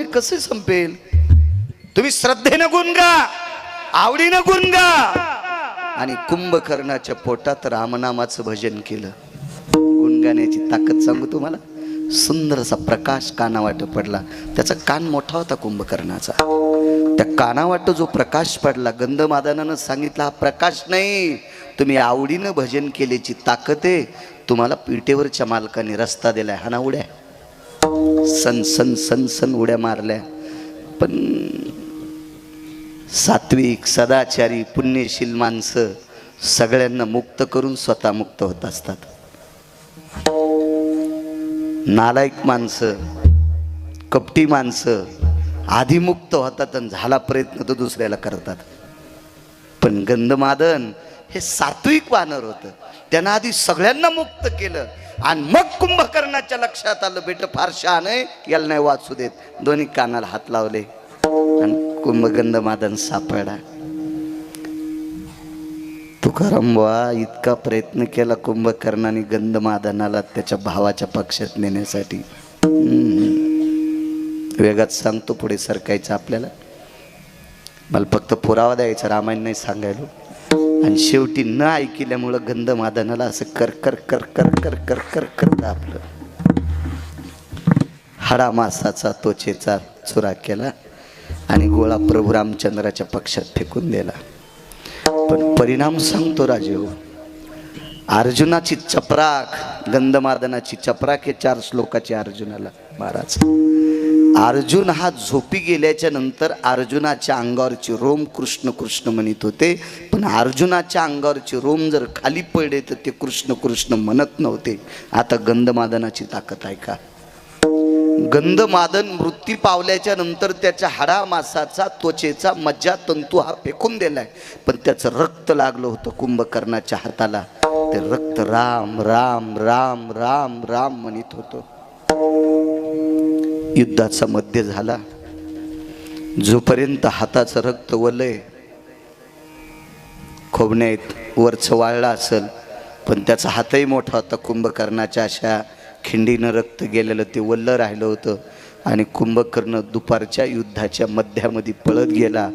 अरे कसं संपेल? तुम्ही श्रद्धेनं गुणगा आवडीनं गुणगा आणि कुंभकर्णाच्या पोटात रामनामाचं भजन केलं. गुणगाण्याची ताकद सांगू तुम्हाला? सुंदर असा प्रकाश कानावाट पडला. त्याचा कान मोठा होता कुंभकर्णाचा. त्या कानावाट जो प्रकाश पडला गंधमादानानं सांगितला हा प्रकाश नाही. तुम्ही आवडीनं भजन केल्याची ताकद आहे. तुम्हाला पिठेवरच्या मालकाने रस्ता दिलाय. हा ना उड्या सन सन सन सन उड्या मारल्या. पण सात्विक सदाचारी पुण्यशील माणसं सगळ्यांना मुक्त करून स्वतः मुक्त होत असतात. नालायक माणसं कपटी माणसं आधी मुक्त होतात आणि झाला प्रयत्न तर दुसऱ्याला करतात. पण गंधमादन हे सात्विक वानर होतं. त्यानं आधी सगळ्यांना मुक्त केलं. आणि मग कुंभकर्णाच्या लक्षात आलं बेट फार शहाण आहे याला नाही वाचू देत. दोन्ही कानाला हात लावले. आणि कुंभगंध मादन सापडा तुकाराम बा इतका प्रयत्न केला कुंभकर्णाने गंधमादनाला त्याच्या भावाच्या पक्षात नेण्यासाठी. वेगात सांगतो पुढे सरकायचं आपल्याला. मला फक्त पुरावा द्यायचा रामायण नाही सांगायला. आणि शेवटी न ऐकल्यामुळं गंधमादनाला असं कर कर कर कर कर कर कर कर आपलं हाडा मासाचा त्वचेचा चुरा केला आणि गोळा प्रभू रामचंद्राच्या पक्षात फेकून दिला. पण परिणाम सांगतो राजीव अर्जुनाची चपराक गंधमादनाची चपराक हे चार श्लोकाची अर्जुनाला महाराज. अर्जुन हा झोपी गेल्याच्यानंतर अर्जुनाच्या अंगावरचे रोम कृष्ण कृष्ण म्हणत होते. पण अर्जुनाच्या अंगावरचे रोम जर खाली पडले तर ते कृष्ण कृष्ण म्हणत नव्हते. आता गंधमादनाची ताकद आहे का? गंधमादन मृत्यू पावल्याच्या नंतर त्याच्या हाडा मासाचा त्वचेचा मज्जा तंतू हा फेकून दिलाय. पण त्याचं रक्त लागलं होतं कुंभकर्णाच्या हाताला. ते रक्त राम राम राम राम राम म्हणत होतं. युद्धाचा मध्य झाला. जोपर्यंत हाताचं रक्त वलय खोबण्यात वरचं वाळलं असेल पण त्याचा हातही मोठा होता. कुंभकर्णाच्या अशा खिंडीनं रक्त गेलेलं ते वल्लं राहिलं होतं आणि कुंभकर्ण दुपारच्या युद्धाच्या मध्यामध्ये पळत गेला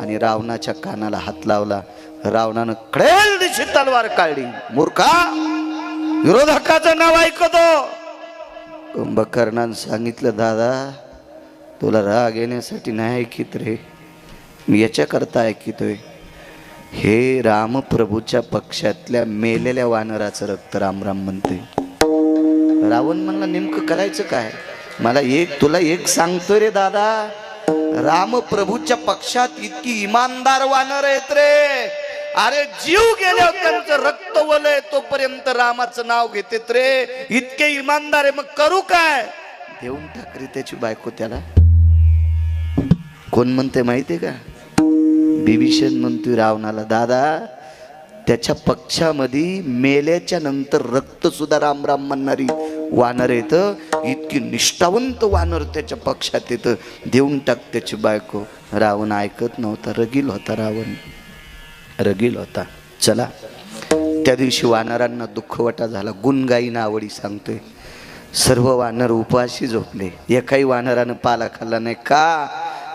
आणि रावणाच्या कानाला हात लावला. रावणानं कळेल दिशी तलवार काढली. मूर्खा विरोधकाचं नाव ऐकतो. कुंभकर्णानं सांगितलं दादा तुला राग येण्यासाठी नाही ऐकित रे. मी याच्याकरता ऐकितोय. हे रामप्रभूच्या पक्षातल्या मेलेल्या वानराचं रक्त रामराम म्हणते रावण म्हणला नेमकं करायचं काय? मला एक तुला एक सांगतोय रे दादा. रामप्रभूच्या पक्षात इतकी इमानदार वानर आहेत रे. अरे जीव गेल्यावर त्यांचं रक्त वलय तोपर्यंत रामाचं नाव घेतेत रे. इतके इमानदार आहे मग करू काय? देऊन टाक रे त्याची बायको त्याला. कोण म्हणते माहितीये का? बिभीषण म्हणतोय रावणाला दादा त्याच्या पक्षामध्ये मेल्याच्या नंतर रक्त सुद्धा राम राम म्हणणारी वानर येतं इतकी निष्ठावंत वानर त्याच्या पक्षात येतं देऊन टाक त्याची बायको. रावण ऐकत नव्हता रगील होता रावण. रगील होता. चला. त्या दिवशी वानरांना दुःखवटा झाला. गुणगाईनं आवडी सांगतोय. सर्व वानर उपाशी झोपले. एकाही वानरानं पाला खाल्ला नाही. का?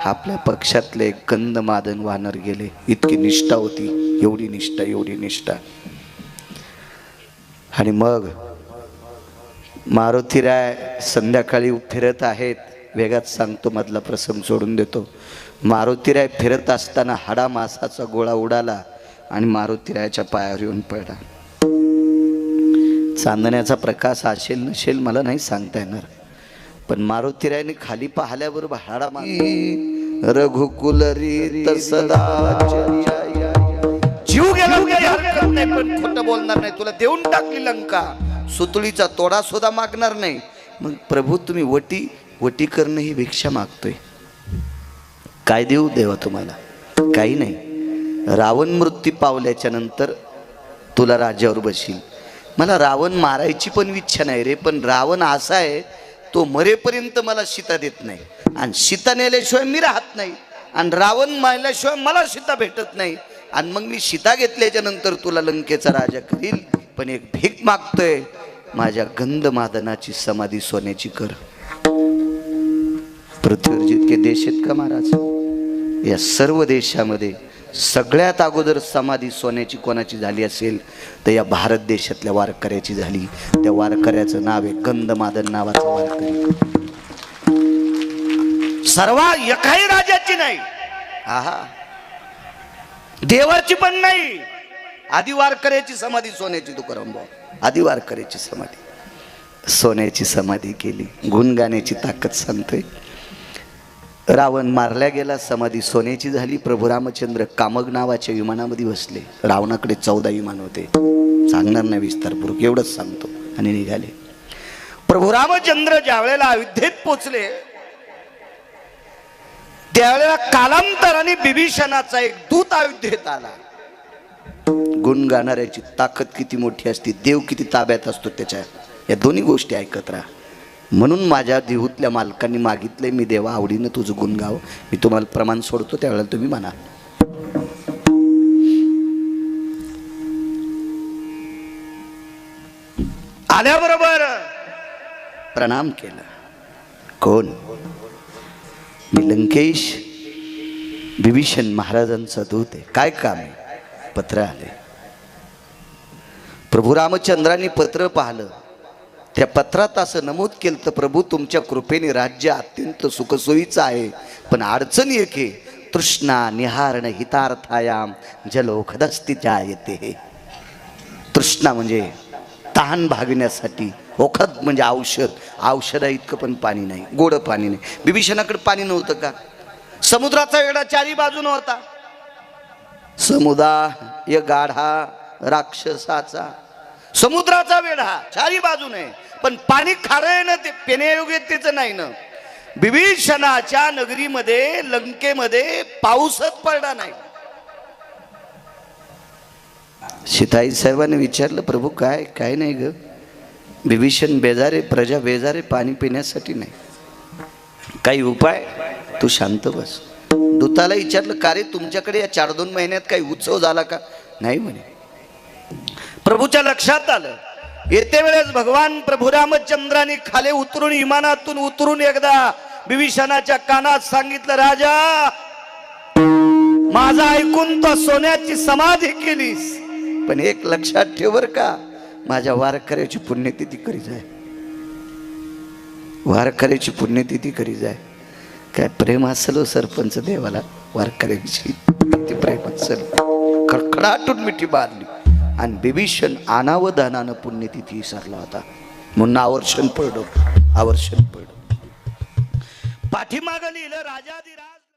आपल्या पक्षातले गंधमादन वानर गेले. इतकी निष्ठा होती. एवढी निष्ठा एवढी निष्ठा. आणि मग मारुतीराय संध्याकाळी फिरत आहेत. वेगात सांगतो मधला प्रसंग सोडून देतो. मारुतीराय फिरत असताना हाडा मासाचा गोळा उडाला आणि मारुतीरायाच्या पायावर येऊन पडला. चांदण्याचा प्रकाश असेल नसेल मला नाही सांगता येणार. पण मारुतीरायने खाली पाहिल्याबरोबर हाडा मा रघुकुल जीव गेला पण खोटं बोलणार नाही. तुला देऊन टाकली लंका. सुतळीचा तोडा सुद्धा मागणार नाही. मग प्रभू तुम्ही वटी वटी करणं ही भिक्षा मागतोय. काय देऊ देवा तुम्हाला? काही नाही. रावण मृत्यू पावल्याच्या नंतर तुला राज्यावर बशील मला रावण मारायची पण इच्छा नाही रे पण रावण असा आहे तो मरेपर्यंत मला सीता देत नाही. आणि सीता नेल्याशिवाय मी राहत नाही. आणि रावण मारल्याशिवाय मला सीता भेटत नाही. आणि मग मी सीता घेतल्याच्या नंतर तुला लंकेचा राजा करील पण एक भीक मागतोय. माझ्या गंधमादनाची समाधी सोन्याची कर. पृथ्वीवर जितके देश आहेत का महाराज? या सर्व देशामध्ये सगळ्यात अगोदर समाधी सोन्याची कोणाची झाली असेल तर या भारत देशातल्या वारकऱ्याची झाली. त्या वारकऱ्याचं नाव आहे गंधमादन नावाचा वारकरी. सर्वा एकाही राजाची नाही. आहा. देवाची पण नाही. आधी वारकऱ्याची समाधी सोन्याची तुकाराम भाऊ. आधी वारकऱ्याची समाधी. सोन्याची समाधी केली. गुणगाण्याची ताकद सांगतोय. रावण मारल्या गेला समाधी सोन्याची झाली प्रभू रामचंद्र कामग नावाच्या विमानामध्ये बसले. रावणाकडे चौदा विमान होते. सांगणार नाही विस्तारपूर्वक एवढंच सांगतो. आणि निघाले. प्रभू रामचंद्र ज्या वेळेला अयोध्येत पोचले त्यावेळेला कालांतराने बिभीषणाचा एक दूत अयोध्येत आला. गुण गाणाऱ्याची ताकद किती मोठी असते देव किती ताब्यात असतो त्याच्या या दोन्ही गोष्टी ऐकत राहा. म्हणून माझ्या देहूतल्या मालकांनी मागितले मी देवा आवडीनं तुझं गुणगाव मी तुम्हाला प्रमाण सोडतो त्यावेळेला तुम्ही म्हणा आल्याबरोबर प्रणाम केला. कोण? मी लंकेश बिभीषण महाराजांचा दूत आहे. काय काम आहे? पत्र आले प्रभू रामचंद्रांनी पत्र पाहिलं. त्या पत्रात असं नमूद केलं तर प्रभू तुमच्या कृपेने राज्य अत्यंत सुखसोयीचं आहे. पण अडचण एक आहे तृष्णा निहारण हितार्थायाम जलोखदस्ती येते. तृष्णा म्हणजे तहान भागण्यासाठी ओखद म्हणजे औषध. औषधा इतकं पण पाणी नाही गोड पाणी नाही. बिभीषणाकडे पाणी नव्हतं का? समुद्राचा वेडा चारी बाजून होता. समुदाय गाढा राक्षसाचा समुद्राचा वेढा चारी बाजूने. पण पाणी खारं आहे ना ते पिण्यायोग्यतेचं नाही ना. विभीषणाच्या नगरीमध्ये लंकेमध्ये पाऊसच पडला नाही. सीताई साहेबांनी विचारलं प्रभू काय काय नाही ग? विभीषण बेजारे प्रजा बेजारे पाणी पिण्यासाठी नाही. काही उपाय? तू शांत बस. दूताला विचारलं का रे तुमच्याकडे या चार दोन महिन्यात काही उत्सव झाला का? नाही म्हणे. प्रभूच्या लक्षात आलं. येते वेळेस भगवान प्रभू रामचंद्राने खाली उतरून विमानातून उतरून एकदा बिभीषणाच्या कानात सांगितलं राजा माझा ऐकून तो सोन्याची समाधी केलीस. पण एक लक्षात ठेवर का माझ्या वारकऱ्याची पुण्यतिथी करी जाय वारकऱ्याची पुण्यतिथी करी जाय काय प्रेम असलो हो सरपंच देवाला वारकऱ्याची. प्रेम असेल. खडखडाटून मिठी बांधली आणि बिभीषण अनावधानानं पुण्यतिथी विसरला होता. म्हणून आवर्षण पडलो आवर्षण पडलो पाठीमागं लिहिलं राजा